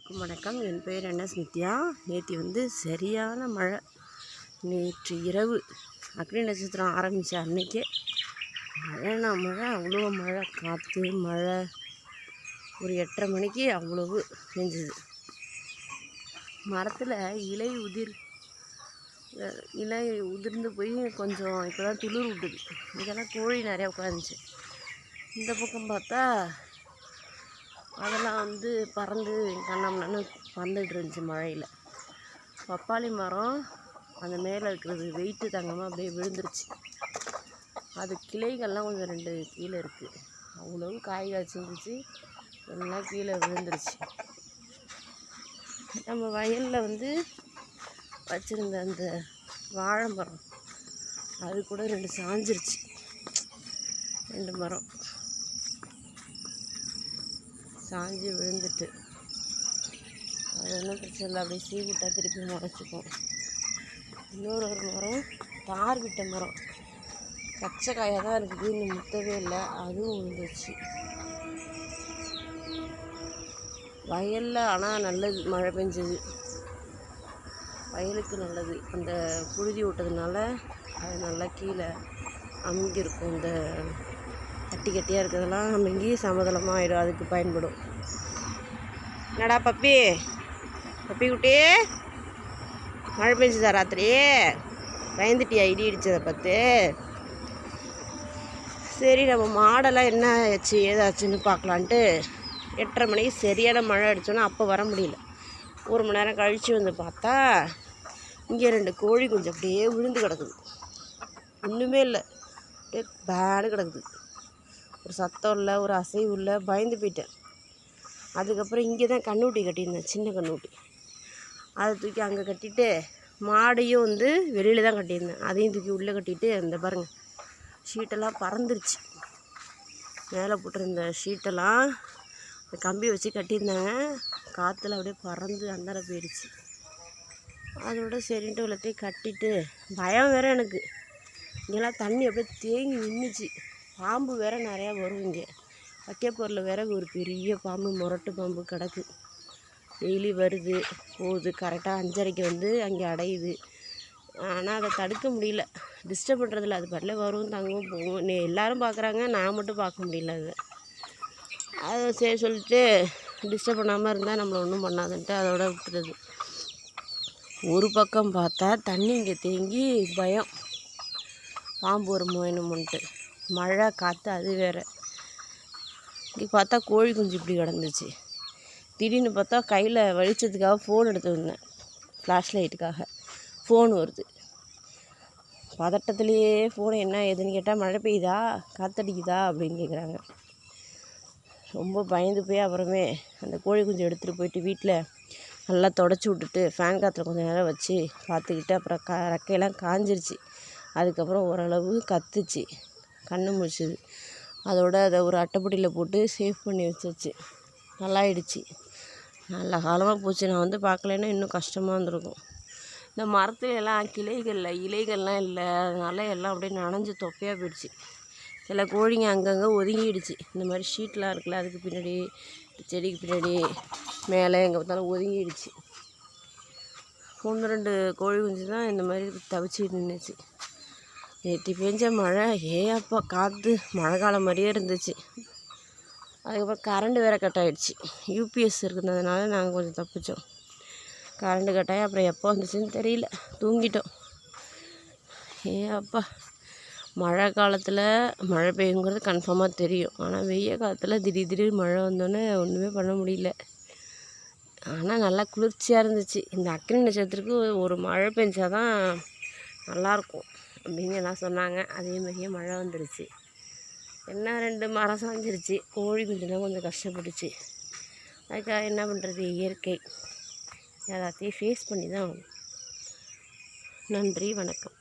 அனைவருக்கும் வணக்கம். என் பெயர் என்ன நித்யா நேற்று வந்து சரியான மழை. நேற்று இரவு அக்னி நட்சத்திரம் ஆரம்பித்த அன்னைக்கே. மழைனா மழை அவ்வளோ மழை. காற்று மழை. ஒரு எட்டரை மணிக்கு அவ்வளவு பெஞ்சுது. மரத்தில் இலை உதிர் இலை உதிர்ந்து போய் கொஞ்சம் இப்போ தான் துளிர் விட்டுது. இதெல்லாம் கோழி நிறையா உட்காந்துச்சு. இந்த பக்கம் பார்த்தா அதெல்லாம் வந்து பறந்து கண்ணாமண்ணு பறந்துட்டு இருந்துச்சு மழையில். பப்பாளி மரம் அந்த மேலே இருக்கிறது வெயிட்டு தங்கமாக அப்படியே விழுந்துருச்சு. அது கிளைகள்லாம் கொஞ்சம் ரெண்டு கீழே இருக்குது அவ்வளவு காய் காய்ச்சிருந்துச்சு எல்லாம் கீழே விழுந்துருச்சு. நம்ம வயலில் வந்து வச்சுருந்த அந்த வாழை மரம் அது கூட ரெண்டு சாஞ்சிருச்சு. ரெண்டு மரம். சாஞ்சு விழுந்துட்டு. அது ஒன்றும் பிரச்சனை இல்லை. அப்படியே சீ விட்டா திருப்பி முளைச்சிக்கும். இன்னொரு ஒரு மரம் தார் விட்ட மரம். பச்சை காயாக தான் இருக்குது. இன்னும் முத்தவே இல்லை. அதுவும் விழுந்துச்சு வயலில் ஆனால் நல்லது. மழை பெஞ்சது. வயலுக்கு நல்லது. அந்த புழுதி விட்டதுனால அது நல்லா கீழே அமுங்கியிருக்கும். இந்த கட்டி கட்டியாக இருக்கிறதெல்லாம் அமுங்கி சமதளமாக ஆகிடும் அதுக்கு பயன்படும். என்னடா பப்பி? பப்பி குட்டி? மழை பெஞ்சுதா ராத்திரி? பயந்துட்டியா? இடி இடிச்சதை பார்த்து. சரி நம்ம மாடெல்லாம் என்ன ஆச்சு ஏதாச்சுன்னு பார்க்கலான்ட்டு எட்டரை மணிக்கு சரியான மழை அடிச்சோன்னா அப்போ வர முடியல. ஒரு மணி நேரம் கழித்து வந்து பார்த்தா இங்கே ரெண்டு கோழி குஞ்சு அப்படியே விழுந்து கிடக்குது. ஒன்றுமே இல்லை. அப்படியே பேடு கிடக்குது. ஒரு சத்தம் இல்லை ஒரு அசைவு இல்லை பயந்து போயிட்டேன். அதுக்கப்புறம் இங்கே தான் கண்ணூட்டி கட்டியிருந்தேன் சின்ன கண்ணூட்டி. அதை தூக்கி அங்கே கட்டிட்டு மாடையும் வந்து வெளியில் தான் கட்டியிருந்தேன். அதையும் தூக்கி உள்ளே கட்டிட்டு இந்த பாருங்கள் ஷீட்டெல்லாம் பறந்துருச்சு. மேலே போட்டிருந்த ஷீட்டெல்லாம் இந்த கம்பி வச்சு கட்டியிருந்தாங்க காற்றுல அப்படியே பறந்து அந்தர போயிடுச்சு. அதோட சரின்ட்டு உள்ளத்தையும் கட்டிட்டு பயம் வேறு எனக்கு. இங்கெல்லாம் தண்ணி அப்படியே தேங்கி நின்றுச்சு பாம்பு வேற நிறையா வரும் இங்கே. வைக்கப்போரில் வேற ஒரு பெரிய பாம்பு முரட்டு பாம்பு கிடக்கு. டெய்லி வருது போகுது. கரெக்டாக அஞ்சரைக்கு வந்து அங்கே அடையுது. ஆனால் அதை தடுக்க முடியல. டிஸ்டர்ப் பண்ணுறதில்ல அது பாட்டில் வரும் தங்கும் போகும். நீ எல்லாரும் பார்க்குறாங்க. நான் மட்டும் பார்க்க முடியல அதை. அதை சரி சொல்லிட்டு டிஸ்டர்ப் பண்ணாமல் இருந்தால் நம்மளை ஒன்றும் பண்ணாதுன்ட்டு அதோட விட்டுறது. ஒரு பக்கம் பார்த்தா தண்ணி இங்கே தேங்கி பயம். பாம்பு வருமோ என்னமோன்ட்டு. மழை காற்று அது வேறு. இங்கே பார்த்தா கோழி குஞ்சு இப்படி கிடந்துச்சு. திடீர்னு பார்த்தா கையில் வெளிச்சத்துக்காக ஃபோன் எடுத்து வந்தேன். ஃப்ளாஷ் லைட்டுக்காக ஃபோன் வருது. பதட்டத்துலேயே ஃபோன் என்ன ஏதுன்னு கேட்டால் மழை பெய்யுதா? காத்தடிக்குதா? அப்படின்னு கேட்குறாங்க ரொம்ப பயந்து போய் அப்புறமே அந்த கோழி குஞ்சு எடுத்துகிட்டு போயிட்டு வீட்டில் நல்லா தொடச்சி விட்டுட்டு ஃபேன் காற்றுல கொஞ்சம் நேரம் வச்சு பார்த்துக்கிட்டு அப்புறம் க ரெக்கையெல்லாம் காஞ்சிருச்சு. அதுக்கப்புறம் ஓரளவு கத்துச்சு. கண்ணு முழிச்சுது. அதோட அதை ஒரு அட்டைப்பொட்டியில் போட்டு சேவ் பண்ணி வச்சிருச்சு நல்லாயிடுச்சு. நல்ல காலமாக போச்சு. நான் வந்து பார்க்கலன்னா இன்னும் கஷ்டமாக இருந்திருக்கும். இந்த மரத்துல எல்லாம் கிளைகளில் இலைகள்லாம் இல்லை. அதனால எல்லாம் அப்படியே நனைஞ்சு தொப்பையாக போயிடுச்சு. சில கோழிங்க அங்கங்கே ஒதுங்கிடுச்சு. இந்த மாதிரி ஷீட்லாம் இருக்குல்ல அதுக்கு பின்னாடி செடிக்கு பின்னாடி மேலே எங்கே பார்த்தாலும் ஒதுங்கிடுச்சு. ஒன்று ரெண்டு கோழி குஞ்சு தான் இந்த மாதிரி தவிச்சிட்டு நின்றுச்சு நேற்று பெஞ்ச மழை. ஏப்பா காற்று மழை காலம் மாதிரியே இருந்துச்சு. அதுக்கப்புறம் கரண்ட்டு வேறு கட் ஆகிடுச்சு யூபிஎஸ் இருக்கிறதுனால நாங்கள் கொஞ்சம் தப்பிச்சோம். கரண்ட்டு கட் ஆகி அப்புறம் எப்போ வந்துச்சுன்னு தெரியல. தூங்கிட்டோம். ஏ அப்பா. மழை காலத்தில் மழை பெய்யுங்கிறது கன்ஃபார்மாக தெரியும். ஆனால் வெய்ய காலத்தில் திடீர் திடீர் மழை வந்தோன்னே ஒன்றுமே பண்ண முடியல. ஆனால் நல்லா குளிர்ச்சியாக இருந்துச்சு. இந்த அக்னி நட்சத்திரத்துக்கு ஒரு மழை பெஞ்சாதான் நல்லாயிருக்கும் அப்படின்னு எல்லாம் சொன்னாங்க. அதே மாதிரியே மழை வந்துடுச்சு என்ன ரெண்டு மரம் சாஞ்சிருச்சு. கோழி குஞ்செல்லாம் கொஞ்சம் கஷ்டப்பட்டுச்சு. அதுக்காக என்ன பண்ணுறது இயற்கை. எல்லாத்தையும் ஃபேஸ் பண்ணி தான் நன்றி வணக்கம்.